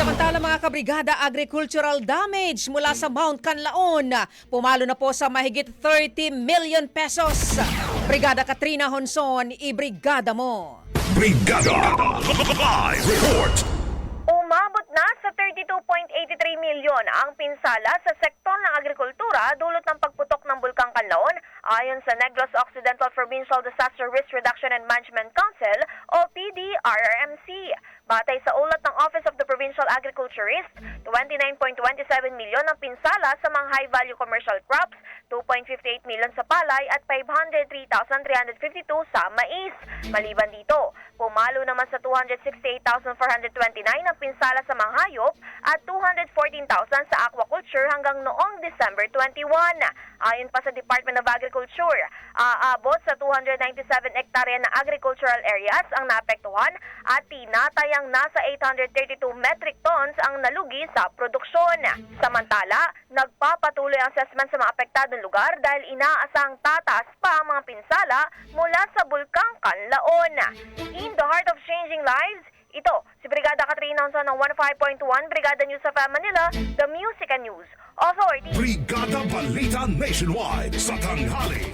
Samantala mga kabrigada, agricultural damage mula sa Mount Canlaon. Pumalo na po sa mahigit 30 million pesos. Brigada Katrina Honson, ibrigada mo. Brigada Live Report Umabot na sa 32.83 milyon ang pinsala sa sektor ng agrikultura dulot ng pagputok ng Bulkang Kanlaon ayon sa Negros Occidental Provincial Disaster Risk Reduction and Management Council o PDRRMC. Batay sa ulat ng Office Provincial Agriculturist, 29.27 milyon ang pinsala sa mga high-value commercial crops, 2.58 milyon sa palay at 503,352 sa mais. Maliban dito, pumalo naman sa 268,429 ang pinsala sa mga hayop at 214,000 sa aquaculture hanggang noong December 21. Ayon pa sa Department of Agriculture, aabot sa 297 hektarya na agricultural areas ang naapektuhan at tinatayang nasa 832 metric tons ang nalugi sa produksyon. Samantala, nagpapatuloy ang assessment sa mga apektadong lugar dahil inaasang tataas pa ang mga pinsala mula sa Bulkang Kanlaon. In the heart of changing lives, ito, si Brigada Katrina Honson ng 15.1 Brigada News sa Manila, The Music and News Authority. Brigada Balita Nationwide sa tanghali